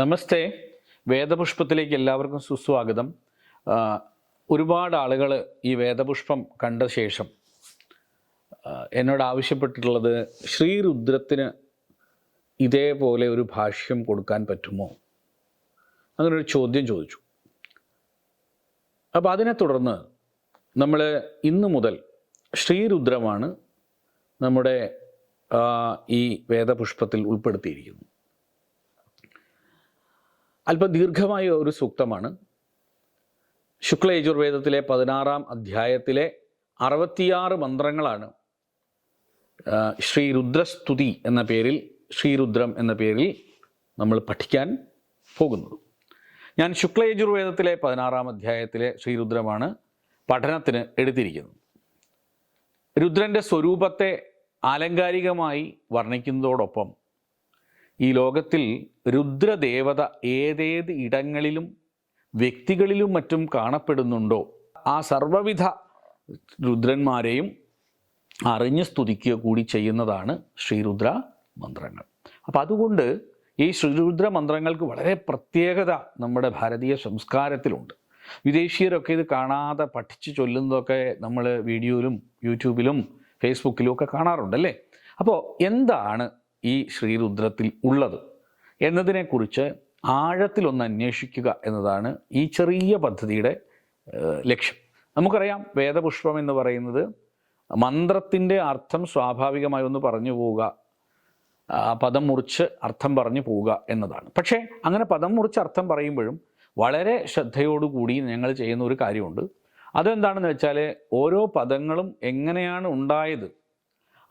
നമസ്തേ. വേദപുഷ്പത്തിലേക്ക് എല്ലാവർക്കും സുസ്വാഗതം. ഒരുപാട് ആളുകൾ ഈ വേദപുഷ്പം കണ്ട ശേഷം എന്നോട് ആവശ്യപ്പെട്ടിട്ടുള്ളത് ശ്രീരുദ്രത്തിന് ഇതേപോലെ ഒരു ഭാഷ്യം കൊടുക്കാൻ പറ്റുമോ? അങ്ങനൊരു ചോദ്യം ചോദിച്ചു. അപ്പോൾ അതിനെ തുടർന്ന് നമ്മൾ ഇന്നു മുതൽ ശ്രീരുദ്രമാണ് നമ്മുടെ ഈ വേദപുഷ്പത്തിൽ ഉൾപ്പെടുത്തിയിരിക്കുന്നത്. അല്പം ദീർഘമായ ഒരു സൂക്തമാണ്. ശുക്ല യജുർവേദത്തിലെ പതിനാറാം അധ്യായത്തിലെ അറുപത്തിയാറ് മന്ത്രങ്ങളാണ് ശ്രീരുദ്രസ്തുതി ശ്രീ രുദ്രസ്തുതി എന്ന പേരിൽ ശ്രീരുദ്രം എന്ന പേരിൽ നമ്മൾ പഠിക്കാൻ പോകുന്നത്. ഞാൻ ശുക്ല യജുർവേദത്തിലെ പതിനാറാം അധ്യായത്തിലെ ശ്രീരുദ്രമാണ് പഠനത്തിന് എടുത്തിരിക്കുന്നത്. രുദ്രന്റെ സ്വരൂപത്തെ ആലങ്കാരികമായി വർണിക്കുന്നതോടൊപ്പം ഈ ലോകത്തിൽ രുദ്രദേവത ഏതേത് ഇടങ്ങളിലും വ്യക്തികളിലും മറ്റും കാണപ്പെടുന്നുണ്ടോ? ആ സർവവിധ രുദ്രന്മാരെയും അറിഞ്ഞ് സ്തുതിക്കുക കൂടി ചെയ്യുന്നതാണ് ശ്രീരുദ്ര മന്ത്രങ്ങൾ. അപ്പം അതുകൊണ്ട് ഈ ശ്രീരുദ്ര മന്ത്രങ്ങൾക്ക് വളരെ പ്രത്യേകത നമ്മുടെ ഭാരതീയ സംസ്കാരത്തിലുണ്ട്. വിദേശീയരൊക്കെ ഇത് കാണാതെ പഠിച്ച് ചൊല്ലുന്നതൊക്കെ നമ്മൾ വീഡിയോയിലും യൂട്യൂബിലും ഫേസ്ബുക്കിലും ഒക്കെ കാണാറുണ്ടല്ലേ? അപ്പോൾ എന്താണ് ഈ ശ്രീരുദ്രത്തിൽ ഉള്ളത് എന്നതിനെക്കുറിച്ച് ആഴത്തിലൊന്ന് അന്വേഷിക്കുക എന്നതാണ് ഈ ചെറിയ പദ്ധതിയുടെ ലക്ഷ്യം. നമുക്കറിയാം വേദപുഷ്പം എന്ന് പറയുന്നത് മന്ത്രത്തിന്റെ അർത്ഥം സ്വാഭാവികമായി ഒന്ന് പറഞ്ഞു പോവുക പദം മുറിച്ച് അർത്ഥം പറഞ്ഞു പോവുക എന്നതാണ്. പക്ഷേ അങ്ങനെ പദം മുറിച്ച് അർത്ഥം പറയുമ്പോഴും വളരെ ശ്രദ്ധയോടുകൂടി ഞങ്ങൾ ചെയ്യുന്ന ഒരു കാര്യമുണ്ട്. അതെന്താണെന്ന് വെച്ചാൽ ഓരോ പദങ്ങളും എങ്ങനെയാണ് ഉണ്ടായത്?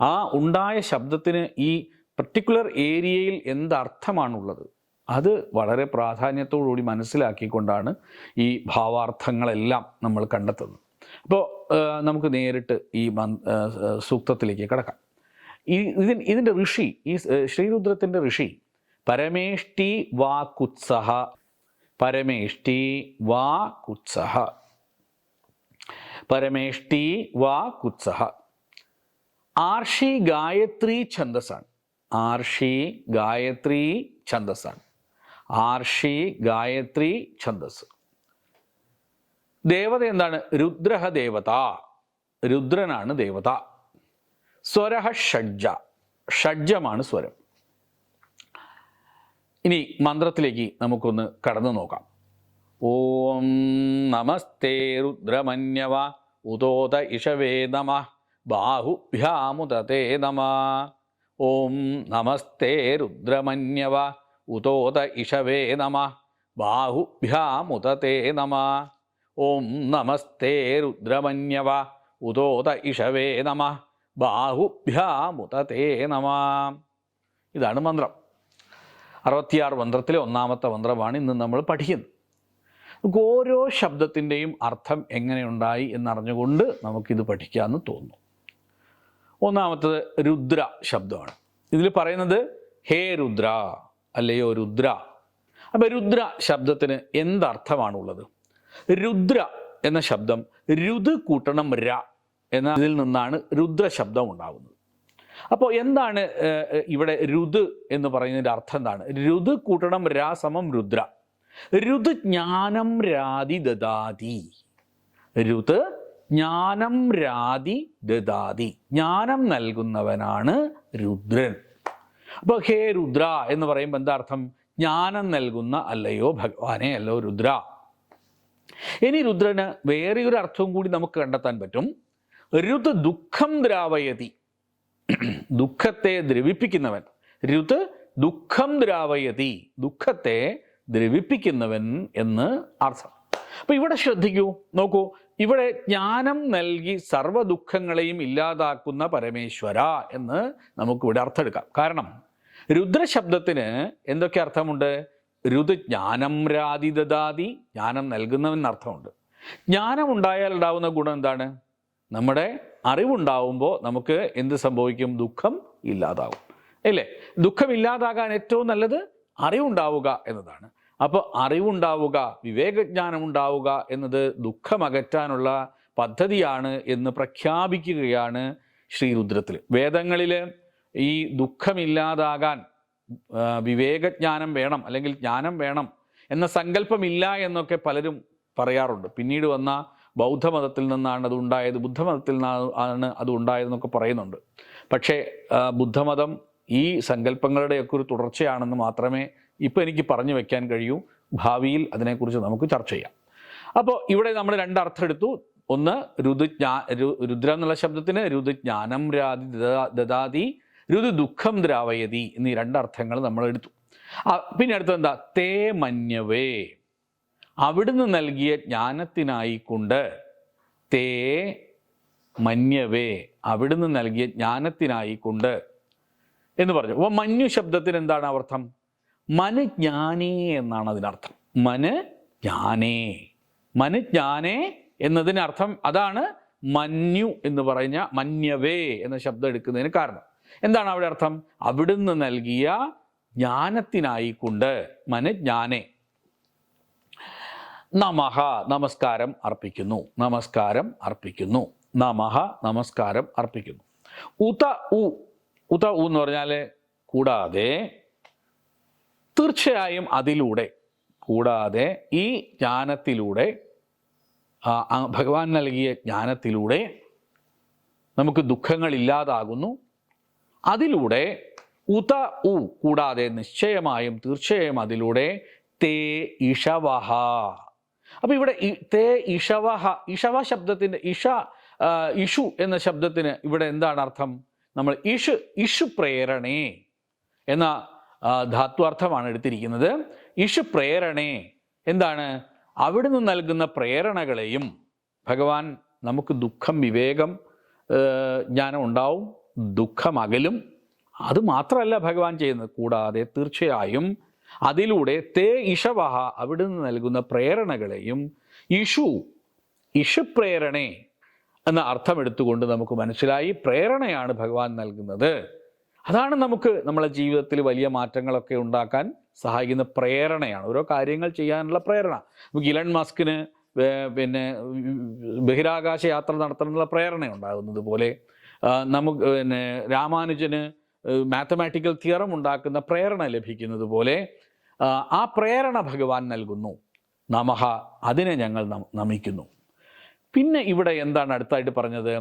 ആ ഉണ്ടായ ശബ്ദത്തിന് ഈ പർട്ടിക്കുലർ ഏരിയയിൽ എന്തർത്ഥമാണുള്ളത്? അത് വളരെ പ്രാധാന്യത്തോടുകൂടി മനസ്സിലാക്കിക്കൊണ്ടാണ് ഈ ഭാവാർത്ഥങ്ങളെല്ലാം നമ്മൾ കണ്ടെത്തുന്നത്. അപ്പോൾ നമുക്ക് നേരിട്ട് ഈ സൂക്തത്തിലേക്ക് കിടക്കാം. ഈ ഇതിൻ ഇതിന്റെ ഋഷി ഈ ശ്രീരുദ്രത്തിന്റെ ഋഷി പരമേഷ്ടി വാ കുത്സഹ പരമേഷ്ടി വാ കുത്സഹ പരമേഷ്ടി വാ കുത്സഹ ആർഷി ഗായത്രി ഛന്ദസ്സാണ്. ആർഷി ഗായത്രി ഛന്ദസ്സാണ്. ആർഷി ഗായത്രി ഛന്ദസ് ദേവത എന്താണ്? രുദ്രഹ ദേവത. രുദ്രനാണ് ദേവത. സ്വരഹ ഷഡ്ജ. ഷഡ്ജമാണ് സ്വരം. ഇനി മന്ത്രത്തിലേക്ക് നമുക്കൊന്ന് കടന്നു നോക്കാം. ഓം നമസ്തേ രുദ്രമന്യവ. ഉദോത ഇഷവേ നമ. ബാഹുഭ്യാമുദതേ നമ. ഓം നമസ്തേ രുദ്രമന്യവ ഉതോത ഇഷവേ നമ ബാഹുഭ്യാമുതേ നമ. ഓം നമസ്തേ രുദ്രമന്യവ ഉതോത ഇഷവേ നമ ബാഹുഭ്യാമുതേ നമ. ഇതാണ് മന്ത്രം. അറുപത്തിയാറ് മന്ത്രത്തിലെ ഒന്നാമത്തെ മന്ത്രമാണ് ഇന്ന് നമ്മൾ പഠിക്കുന്നത്. നമുക്ക് ഓരോ ശബ്ദത്തിന്റെയും അർത്ഥം എങ്ങനെയുണ്ടായി എന്നറിഞ്ഞുകൊണ്ട് നമുക്കിത് പഠിക്കാമെന്ന് തോന്നുന്നു. ഒന്നാമത്തത് രുദ്ര ശബ്ദമാണ്. ഇതിൽ പറയുന്നത് ഹേ രുദ്ര അല്ലയോ രുദ്ര. അപ്പം രുദ്ര ശബ്ദത്തിന് എന്തർത്ഥമാണുള്ളത്? രുദ്ര എന്ന ശബ്ദം രുത് കൂട്ടണം ര എന്ന ഇതിൽ നിന്നാണ് രുദ്ര ശബ്ദം ഉണ്ടാകുന്നത് അപ്പോൾ എന്താണ് ഇവിടെ രുത് എന്ന് പറയുന്നതിന്റെ അർത്ഥം എന്താണ്? രുത് കൂട്ടണം രാ സമം രുദ്ര. രുത് ജ്ഞാനം രാതി ദദാതി. രുത് ജ്ഞാനം രാതി ദദാതി. ജ്ഞാനം നൽകുന്നവനാണ് രുദ്രൻ. അപ്പോൾ ഹേ രുദ്ര എന്ന് പറയുമ്പോൾ എന്താ അർത്ഥം? ജ്ഞാനം നൽകുന്ന അല്ലയോ ഭഗവാനെ അല്ലോ രുദ്ര. ഇനി രുദ്രന് വേറെ ഒരു അർത്ഥവും കൂടി നമുക്ക് കണ്ടെത്താൻ പറ്റും. രുത് ദുഃഖം ദ്രാവയതി. ദുഃഖത്തെ ദ്രവിപ്പിക്കുന്നവൻ. രുത് ദുഃഖം ദ്രാവയതി. ദുഃഖത്തെ ദ്രവിപ്പിക്കുന്നവൻ എന്ന് അർത്ഥം. അപ്പൊ ഇവിടെ ശ്രദ്ധിക്കൂ. നോക്കൂ. ഇവിടെ ജ്ഞാനം നൽകി സർവ ദുഃഖങ്ങളെയും ഇല്ലാതാക്കുന്ന പരമേശ്വര എന്ന് നമുക്കിവിടെ അർത്ഥമെടുക്കാം. കാരണം രുദ്രശബ്ദത്തിന് എന്തൊക്കെ അർത്ഥമുണ്ട്? രുത് ജ്ഞാനം രാതി ദദാതി ജ്ഞാനം നൽകുന്നവൻ അർത്ഥമുണ്ട്. ജ്ഞാനം ഉണ്ടായാൽ ഉണ്ടാവുന്ന ഗുണം എന്താണ്? നമ്മുടെ അറിവുണ്ടാവുമ്പോൾ നമുക്ക് എന്ത് സംഭവിക്കും? ദുഃഖം ഇല്ലാതാവും. അല്ലേ? ദുഃഖം ഇല്ലാതാകാൻ ഏറ്റവും നല്ലത് അറിവുണ്ടാവുക എന്നതാണ്. അപ്പോൾ അറിവുണ്ടാവുക വിവേകജ്ഞാനം ഉണ്ടാവുക എന്നത് ദുഃഖമകറ്റാനുള്ള പദ്ധതിയാണ് എന്ന് പ്രഖ്യാപിക്കുകയാണ് ശ്രീരുദ്രത്തിൽ വേദങ്ങളിൽ ഈ ദുഃഖമില്ലാതാകാൻ വിവേകജ്ഞാനം വേണം അല്ലെങ്കിൽ ജ്ഞാനം വേണം എന്ന സങ്കല്പമില്ല എന്നൊക്കെ പലരും പറയാറുണ്ട്. പിന്നീട് വന്ന ബൗദ്ധമതത്തിൽ നിന്നാണ് അത് ഉണ്ടായത് ബുദ്ധമതത്തിൽ നിന്നാണ് അത് ഉണ്ടായതെന്നൊക്കെ പറയുന്നുണ്ട്. പക്ഷേ ബുദ്ധമതം ഈ സങ്കല്പങ്ങളുടെയൊക്കെ ഒരു തുടർച്ചയാണെന്ന് മാത്രമേ ഇപ്പോൾ എനിക്ക് പറഞ്ഞു വെക്കാൻ കഴിയൂ. ഭാവിയിൽ അതിനെക്കുറിച്ച് നമുക്ക് ചർച്ച ചെയ്യാം. അപ്പോൾ ഇവിടെ നമ്മൾ രണ്ടർത്ഥം എടുത്തു. ഒന്ന് രുതുജ്ഞാ രുദ്ര എന്നുള്ള ശബ്ദത്തിന് രുതുജ്ഞാനം രാതി ദദാ- ദദാതി രുതു ദുഃഖം ദ്രാവയതി എന്നീ രണ്ടർത്ഥങ്ങൾ നമ്മൾ എടുത്തു. പിന്നെ അടുത്തത് എന്താ? തേ മന്യവേ. അവിടുന്ന് നൽകിയ ജ്ഞാനത്തിനായിക്കൊണ്ട് തേ മന്യവേ അവിടുന്ന് നൽകിയ ജ്ഞാനത്തിനായിക്കൊണ്ട് എന്ന് പറഞ്ഞു. അപ്പോൾ മഞ്ഞു ശബ്ദത്തിന് എന്താണ് അർത്ഥം? മനജ്ഞാനേ എന്നാണ് അതിനർത്ഥം. മന് ജ്ഞാനേ മനജ്ഞാനേ എന്നതിനർത്ഥം അതാണ് മന്യു എന്ന് പറഞ്ഞ മന്യവേ എന്ന ശബ്ദം എടുക്കുന്നതിന് കാരണം. എന്താണ് അവിടെ അർത്ഥം? അവിടുന്ന് നൽകിയ ജ്ഞാനത്തിനായിക്കൊണ്ട് മനജ്ഞാനേ. നമഹ നമസ്കാരം അർപ്പിക്കുന്നു. നമസ്കാരം അർപ്പിക്കുന്നു. നമഹ നമസ്കാരം അർപ്പിക്കുന്നു. ഉത ഉ. ഉത ഉ എന്ന് പറഞ്ഞാൽ കൂടാതെ തീർച്ചയായും അതിലൂടെ കൂടാതെ ഈ ജ്ഞാനത്തിലൂടെ ഭഗവാൻ നൽകിയ ജ്ഞാനത്തിലൂടെ നമുക്ക് ദുഃഖങ്ങൾ ഇല്ലാതാകുന്നു. അതിലൂടെ ഉത ഉ കൂടാതെ നിശ്ചയമായും തീർച്ചയായും അതിലൂടെ തേ ഇഷവഹ. അപ്പൊ ഇവിടെ തേ ഇഷവഹ ഇഷവ ശബ്ദത്തിന്റെ ഇഷ ഇഷു എന്ന ശബ്ദത്തിന് ഇവിടെ എന്താണ് അർത്ഥം? നമ്മൾ ഇഷു ഇഷു പ്രേരണേ എന്ന ധാത്വാർത്ഥമാണ് എടുത്തിരിക്കുന്നത്. ഇഷു പ്രേരണേ എന്താണ്? അവിടുന്ന് നൽകുന്ന പ്രേരണകളെയും ഭഗവാൻ നമുക്ക് ദുഃഖം വിവേകം ജ്ഞാനം ഉണ്ടാവും ദുഃഖം അകലും. അത് മാത്രമല്ല ഭഗവാൻ ചെയ്യുന്നത്. കൂടാതെ തീർച്ചയായും അതിലൂടെ തേ ഇഷവഹ അവിടുന്ന് നൽകുന്ന പ്രേരണകളെയും ഇഷു ഇഷു പ്രേരണേ എന്ന അർത്ഥം എടുത്തുകൊണ്ട് നമുക്ക് മനസ്സിലായി. പ്രേരണയാണ് ഭഗവാൻ നൽകുന്നത്. അതാണ് നമുക്ക് നമ്മളെ ജീവിതത്തിൽ വലിയ മാറ്റങ്ങളൊക്കെ ഉണ്ടാക്കാൻ സഹായിക്കുന്ന പ്രേരണയാണ്. ഓരോ കാര്യങ്ങൾ ചെയ്യാനുള്ള പ്രേരണ. നമുക്ക് ഇലൺ മസ്കിന് പിന്നെ ബഹിരാകാശ യാത്ര നടത്തണമെന്നുള്ള പ്രേരണ ഉണ്ടാകുന്നത് പോലെ നമുക്ക് പിന്നെ രാമാനുജന് മാത്തമാറ്റിക്കൽ തിയറം ഉണ്ടാക്കുന്ന പ്രേരണ ലഭിക്കുന്നത് പോലെ ആ, പ്രേരണ ഭഗവാൻ നൽകുന്നു. നമഹ അതിനെ ഞങ്ങൾ നമിക്കുന്നു. പിന്നെ ഇവിടെ എന്താണ് അടുത്തായിട്ട് പറഞ്ഞത്?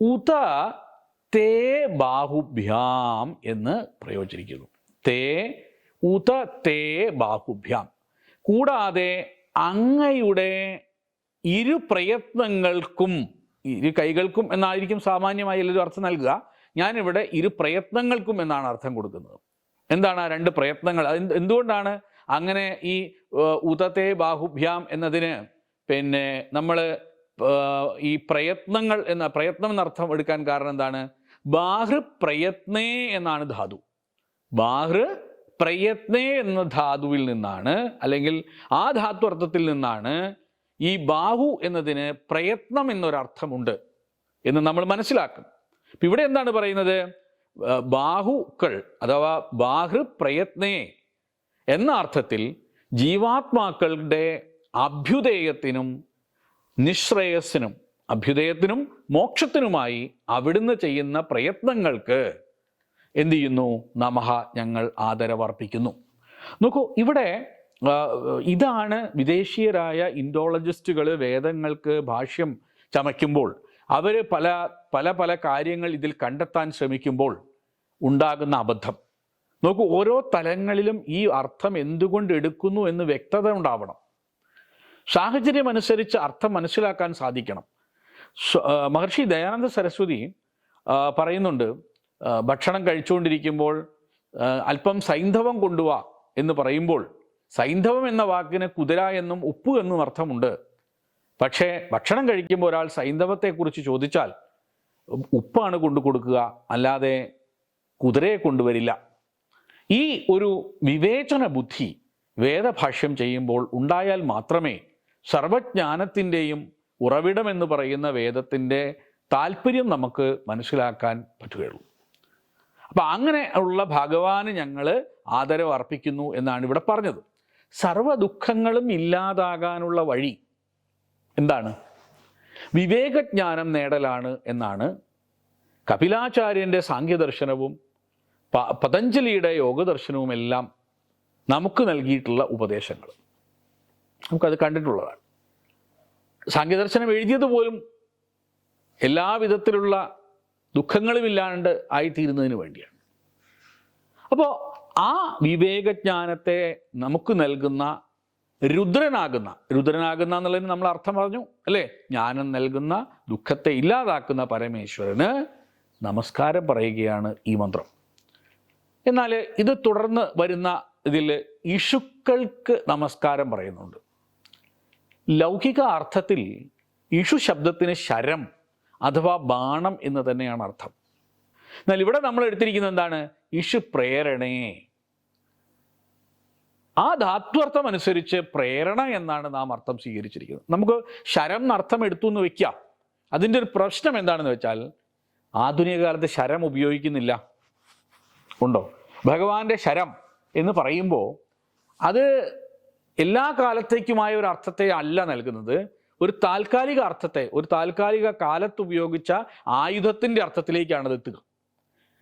ഉത തേ ബാഹുഭ്യാം എന്ന് പ്രയോഗിച്ചിരിക്കുന്നു തേ ഉത തേ ബാഹുഭ്യാം. കൂടാതെ അങ്ങയുടെ ഇരു പ്രയത്നങ്ങൾക്കും ഇരു കൈകൾക്കും എന്നായിരിക്കും സാമാന്യമായി എല്ലാവരും അർത്ഥം നൽകുക. ഞാനിവിടെ ഇരു പ്രയത്നങ്ങൾക്കും എന്നാണ് അർത്ഥം കൊടുക്കുന്നത്. എന്താണ് ആ രണ്ട് പ്രയത്നങ്ങൾ? എന്തുകൊണ്ടാണ് അങ്ങനെ ഈ ഉതത്തെ ബാഹുഭ്യാം എന്നതിന് പിന്നെ നമ്മൾ ഈ പ്രയത്നങ്ങൾ എന്ന പ്രയത്നം എന്നർത്ഥം എടുക്കാൻ കാരണം എന്താണ്? ബാഹൃ പ്രയത്നേ എന്നാണ് ധാതു. ബാഹൃ പ്രയത്നേ എന്ന ധാതുവിൽ നിന്നാണ് അല്ലെങ്കിൽ ആ ധാതു അർത്ഥത്തിൽ നിന്നാണ് ഈ ബാഹു എന്നതിന് പ്രയത്നം എന്നൊരർത്ഥമുണ്ട് എന്ന് നമ്മൾ മനസ്സിലാക്കും. ഇപ്പം ഇവിടെ എന്താണ് പറയുന്നത്? ബാഹുക്കൾ അഥവാ ബാഹൃ പ്രയത്നേ എന്ന അർത്ഥത്തിൽ ജീവാത്മാക്കളുടെ അഭ്യുദയത്തിനും നിശ്രേയസ്സിനും അഭ്യുദയത്തിനും മോക്ഷത്തിനുമായി അവിടുന്ന് ചെയ്യുന്ന പ്രയത്നങ്ങൾക്ക് എന്ത് ചെയ്യുന്നു? നമഹ ഞങ്ങൾ ആദരവർപ്പിക്കുന്നു നോക്കൂ ഇവിടെ ഇതാണ് വിദേശീയരായ ഇൻഡോളജിസ്റ്റുകൾ വേദങ്ങൾക്ക് ഭാഷ്യം ചമയ്ക്കുമ്പോൾ അവർ പല പല പല കാര്യങ്ങൾ ഇതിൽ കണ്ടെത്താൻ ശ്രമിക്കുമ്പോൾ ഉണ്ടാകുന്ന അബദ്ധം. നോക്കൂ ഓരോ തലങ്ങളിലും ഈ അർത്ഥം എന്തുകൊണ്ട് എടുക്കുന്നു എന്ന് വ്യക്തത ഉണ്ടാവണം. സാഹചര്യമനുസരിച്ച് അർത്ഥം മനസ്സിലാക്കാൻ സാധിക്കണം. മഹർഷി ദയാനന്ദ സരസ്വതി പറയുന്നുണ്ട് ഭക്ഷണം കഴിച്ചുകൊണ്ടിരിക്കുമ്പോൾ അല്പം സൈന്ധവം കൊണ്ടുവാ എന്ന് പറയുമ്പോൾ സൈന്ധവം എന്ന വാക്കിന് കുതിര എന്നും ഉപ്പ് എന്നും അർത്ഥമുണ്ട്. പക്ഷേ ഭക്ഷണം കഴിക്കുമ്പോൾ ഒരാൾ സൈന്ധവത്തെക്കുറിച്ച് ചോദിച്ചാൽ ഉപ്പാണ് കൊണ്ടു കൊടുക്കുക അല്ലാതെ കുതിരയെ കൊണ്ടുവരില്ല. ഈ ഒരു വിവേചന ബുദ്ധി വേദഭാഷ്യം ചെയ്യുമ്പോൾ ഉണ്ടായാൽ മാത്രമേ സർവജ്ഞാനത്തിന്റെയും ഉറവിടമെന്ന് പറയുന്ന വേദത്തിന്റെ താല്പര്യം നമുക്ക് മനസ്സിലാക്കാൻ പറ്റുകയുള്ളൂ. അപ്പം അങ്ങനെ ഉള്ള ഭഗവാന് ഞങ്ങൾ ആദരവ് അർപ്പിക്കുന്നു എന്നാണ് ഇവിടെ പറഞ്ഞത്. സർവ ദുഃഖങ്ങളും ഇല്ലാതാകാനുള്ള വഴി എന്താണ്? വിവേകജ്ഞാനം നേടലാണ് എന്നാണ് കപിലാചാര്യന്റെ സാഖ്യദർശനവും പ- പതഞ്ജലിയുടെ യോഗദർശനവും എല്ലാം നമുക്ക് നൽകിയിട്ടുള്ള ഉപദേശങ്ങൾ. നമുക്കത് കണ്ടിട്ടുള്ളതാണ്. സാങ്കേദർശനം എഴുതിയത് പോലും എല്ലാവിധത്തിലുള്ള ദുഃഖങ്ങളുമില്ലാണ്ട് ആയിത്തീരുന്നതിന് വേണ്ടിയാണ്. അപ്പോൾ ആ വിവേകജ്ഞാനത്തെ നമുക്ക് നൽകുന്ന രുദ്രനാകുന്ന രുദ്രനാകുന്ന എന്നുള്ളതിന് നമ്മൾ അർത്ഥം പറഞ്ഞു അല്ലേ? ജ്ഞാനം നൽകുന്ന ദുഃഖത്തെ ഇല്ലാതാക്കുന്ന പരമേശ്വരന് നമസ്കാരം പറയുകയാണ് ഈ മന്ത്രം. എന്നാൽ ഇത് തുടർന്ന് വരുന്ന ഇതിൽ ഇഷുക്കൾക്ക് നമസ്കാരം പറയുന്നുണ്ട്. ലൗകിക അർത്ഥത്തിൽ ഇഷു ശബ്ദത്തിന് ശരം അഥവാ ബാണം എന്ന് തന്നെയാണ് അർത്ഥം. എന്നാൽ ഇവിടെ നമ്മൾ എടുത്തിരിക്കുന്നത് എന്താണ്? ഇഷു പ്രേരണേ. ആ ധാത്വർത്ഥം അനുസരിച്ച് പ്രേരണ എന്നാണ് നാം അർത്ഥം സ്വീകരിച്ചിരിക്കുന്നത്. നമുക്ക് ശരം എന്നർത്ഥം എടുത്തു എന്ന് വെക്കാം. അതിന്റെ ഒരു പ്രശ്നം എന്താണെന്ന് വെച്ചാൽ ആധുനിക കാലത്ത് ശരം ഉപയോഗിക്കുന്നില്ല. ഉണ്ടോ? ഭഗവാന്റെ ശരം എന്ന് പറയുമ്പോൾ അത് എല്ലാ കാലത്തേക്കുമായ ഒരു അർത്ഥത്തെ അല്ല നൽകുന്നത്. ഒരു താൽക്കാലിക അർത്ഥത്തെ ഒരു താൽക്കാലിക കാലത്ത് ഉപയോഗിച്ച ആയുധത്തിന്റെ അർത്ഥത്തിലേക്കാണ് അത് എത്തുക.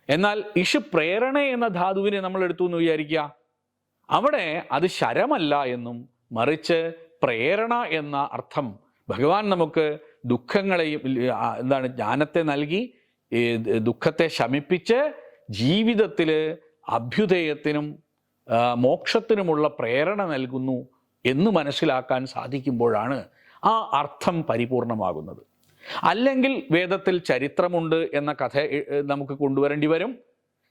എന്നാൽ ഇഷു പ്രേരണ എന്ന ധാതുവിനെ നമ്മൾ എടുത്തു എന്ന് വിചാരിക്കുക? അവിടെ അത് ശരമല്ല എന്നും മറിച്ച് പ്രേരണ എന്ന അർത്ഥം ഭഗവാൻ നമുക്ക് ദുഃഖങ്ങളെയും എന്താണ് ജ്ഞാനത്തെ നൽകി ദുഃഖത്തെ ശമിപ്പിച്ച് ജീവിതത്തിൽ അഭ്യുദയത്തിനും മോക്ഷത്തിനുമുള്ള പ്രേരണ നൽകുന്നു എന്ന് മനസ്സിലാക്കാൻ സാധിക്കുമ്പോഴാണ് ആ അർത്ഥം പരിപൂർണമാകുന്നത്. അല്ലെങ്കിൽ വേദത്തിൽ ചരിത്രമുണ്ട് എന്ന കഥ നമുക്ക് കൊണ്ടുവരേണ്ടി വരും.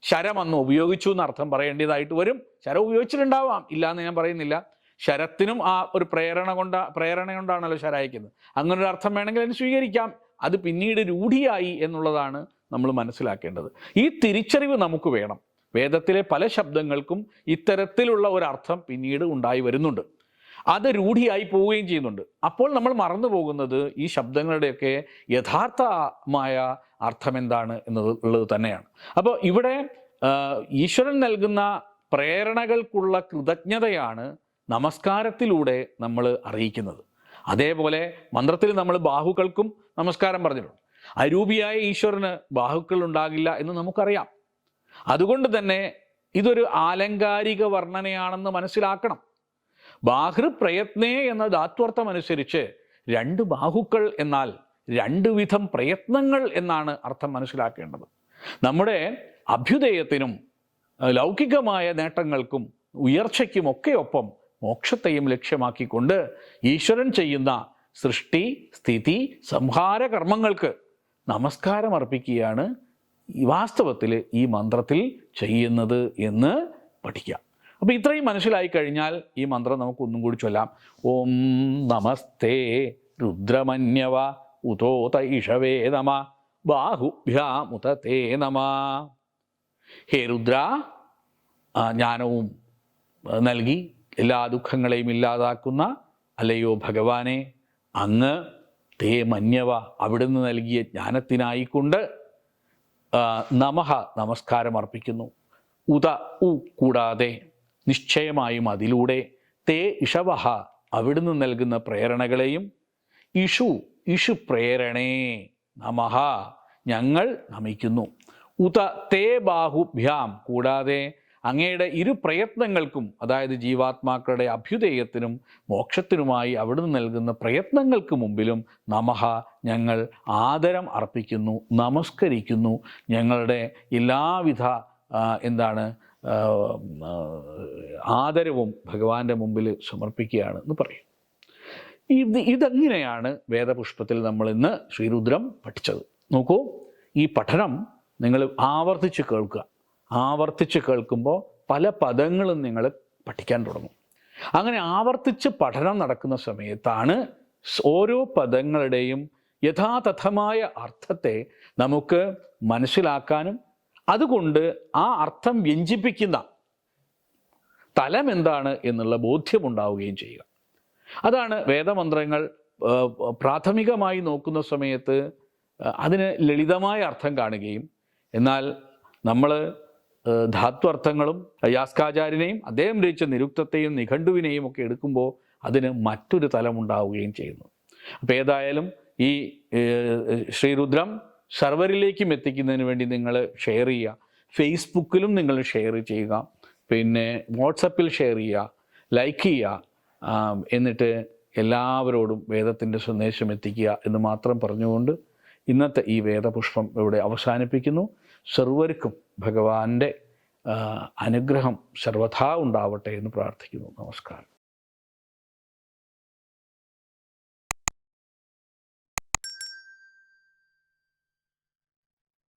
ശരം അന്ന് ഉപയോഗിച്ചു എന്ന് അർത്ഥം പറയേണ്ടതായിട്ട് വരും. ശരം ഉപയോഗിച്ചിട്ടുണ്ടാവാം. ഇല്ല എന്ന് ഞാൻ പറയുന്നില്ല. ശരത്തിനും ആ ഒരു പ്രേരണ കൊണ്ട പ്രേരണ കൊണ്ടാണല്ലോ ശര അയക്കുന്നത്. അങ്ങനെ ഒരു അർത്ഥം വേണമെങ്കിൽ അതിന് സ്വീകരിക്കാം. അത് പിന്നീട് രൂഢിയായി എന്നുള്ളതാണ് നമ്മൾ മനസ്സിലാക്കേണ്ടത്. ഈ തിരിച്ചറിവ് നമുക്ക് വേണം. വേദത്തിലെ പല ശബ്ദങ്ങൾക്കും ഇത്തരത്തിലുള്ള ഒരു അർത്ഥം പിന്നീട് ഉണ്ടായി വരുന്നുണ്ട്. അത് രൂഢിയായി പോവുകയും ചെയ്യുന്നുണ്ട്. അപ്പോൾ നമ്മൾ മറന്നു പോകുന്നത് ഈ ശബ്ദങ്ങളുടെയൊക്കെ യഥാർത്ഥമായ അർത്ഥം എന്താണ് എന്നത് ഉള്ളത് തന്നെയാണ്. അപ്പോൾ ഇവിടെ ഈശ്വരൻ നൽകുന്ന പ്രേരണകൾക്കുള്ള കൃതജ്ഞതയാണ് നമസ്കാരത്തിലൂടെ നമ്മൾ അറിയിക്കുന്നത്. അതേപോലെ മന്ത്രത്തിൽ നമ്മൾ ബാഹുക്കൾക്കും നമസ്കാരം പറഞ്ഞിട്ടുണ്ട്. അരൂപിയായ ഈശ്വരന് ബാഹുക്കൾ ഉണ്ടാകില്ല എന്ന് നമുക്കറിയാം. അതുകൊണ്ട് തന്നെ ഇതൊരു ആലങ്കാരിക വർണനയാണെന്ന് മനസ്സിലാക്കണം. ബാഹൃപ്രയത്നേ എന്ന ധാത്വർത്ഥം അനുസരിച്ച് രണ്ട് ബാഹുക്കൾ എന്നാൽ രണ്ട് വിധം പ്രയത്നങ്ങൾ എന്നാണ് അർത്ഥം മനസ്സിലാക്കേണ്ടത്. നമ്മുടെ അഭ്യുദയത്തിനും ലൗകികമായ നേട്ടങ്ങൾക്കും ഉയർച്ചയ്ക്കും ഒക്കെയൊപ്പം മോക്ഷത്തെയും ലക്ഷ്യമാക്കിക്കൊണ്ട് ഈശ്വരൻ ചെയ്യുന്ന സൃഷ്ടി സ്ഥിതി സംഹാര കർമ്മങ്ങൾക്ക് നമസ്കാരം അർപ്പിക്കുകയാണ് വാസ്തവത്തിൽ ഈ മന്ത്രത്തിൽ ചെയ്യുന്നത് എന്ന് പഠിക്കുക അപ്പോൾ ഇത്രയും മനസ്സിലായി കഴിഞ്ഞാൽ ഈ മന്ത്രം നമുക്ക് ഒന്നും കൂടി ചൊല്ലാം. ഓം നമസ്തേ രുദ്രമന്യവ ഉതോത ഇഷവേ നമ ബാഹുഭ്യാമുതേ നമ. ഹേ രുദ്ര ജ്ഞാനവും നൽകി എല്ലാ ദുഃഖങ്ങളെയും ഇല്ലാതാക്കുന്ന അല്ലയോ ഭഗവാനെ അങ്ങ് തേ മന്യവ അവിടുന്ന് നൽകിയ ജ്ഞാനത്തിനായിക്കൊണ്ട് ആ, നമഃ നമസ്കാരം അർപ്പിക്കുന്നു ഉദ ഉ കൂടാതെ നിശ്ചയമായും അതിലൂടെ തേ ഇഷവഹ അവിടുന്ന് നൽകുന്ന പ്രേരണകളെയും ഇഷു ഇഷു പ്രേരണേ നമഹ ഞങ്ങൾ നമിക്കുന്നു. ഉത തേ ബാഹുഭ്യാം കൂടാതെ അങ്ങയുടെ ഇരു പ്രയത്നങ്ങൾക്കും അതായത് ജീവാത്മാക്കളുടെ അഭ്യുദയത്തിനും മോക്ഷത്തിനുമായി അവിടുന്ന് നൽകുന്ന പ്രയത്നങ്ങൾക്ക് മുമ്പിലും നമഹ ഞങ്ങൾ ആദരം അർപ്പിക്കുന്നു നമസ്കരിക്കുന്നു. ഞങ്ങളുടെ എല്ലാവിധ എന്താണ് ആദരവും ഭഗവാന്റെ മുമ്പിൽ സമർപ്പിക്കുകയാണ് എന്ന് പറയും. ഇത് ഇതെങ്ങനെയാണ് വേദപുഷ്പത്തിൽ നമ്മൾ ഇന്ന് ശ്രീരുദ്രം പഠിച്ചത്? നോക്കൂ ഈ പഠനം നിങ്ങൾ ആവർത്തിച്ച് കേൾക്കുക. ആവർത്തിച്ച് കേൾക്കുമ്പോൾ പല പദങ്ങളും നിങ്ങൾ പഠിക്കാൻ തുടങ്ങും. അങ്ങനെ ആവർത്തിച്ച് പഠനം നടക്കുന്ന സമയത്താണ് ഓരോ പദങ്ങളുടെയും യഥാതഥമായ അർത്ഥത്തെ നമുക്ക് മനസ്സിലാക്കാനും അതുകൊണ്ട് ആ അർത്ഥം വ്യഞ്ചിപ്പിക്കുന്ന തലം എന്താണ് എന്നുള്ള ബോധ്യമുണ്ടാവുകയും ചെയ്യുക. അതാണ് വേദമന്ത്രങ്ങൾ പ്രാഥമികമായി നോക്കുന്ന സമയത്ത് അതിന് ലളിതമായ അർത്ഥം കാണുകയും എന്നാൽ നമ്മൾ ധാത്വർത്ഥങ്ങളും യാസ്കാചാര്യനെയും അദ്ദേഹം രചിച്ച നിരുക്തത്തെയും നിഘണ്ടുവിനെയും ഒക്കെ എടുക്കുമ്പോൾ അതിന് മറ്റൊരു തലമുണ്ടാവുകയും ചെയ്യുന്നു. അപ്പോൾ ഏതായാലും ഈ ശ്രീരുദ്രം സർവരിലേക്കും എത്തിക്കുന്നതിന് വേണ്ടി നിങ്ങൾ ഷെയർ ചെയ്യുക. ഫേസ്ബുക്കിലും നിങ്ങൾ ഷെയർ ചെയ്യുക. പിന്നെ വാട്സപ്പിൽ ഷെയർ ചെയ്യുക. ലൈക്ക് ചെയ്യുക. എന്നിട്ട് എല്ലാവരോടും വേദത്തിന്റെ സന്ദേശം എത്തിക്കുക എന്ന് മാത്രം പറഞ്ഞുകൊണ്ട് ഇന്നത്തെ ഈ വേദപുഷ്പം ഇവിടെ അവസാനിപ്പിക്കുന്നു. സർവർക്കും ഭഗവാന്റെ അനുഗ്രഹം സർവഥാ ഉണ്ടാവട്ടെ എന്ന് പ്രാർത്ഥിക്കുന്നു. നമസ്കാരം.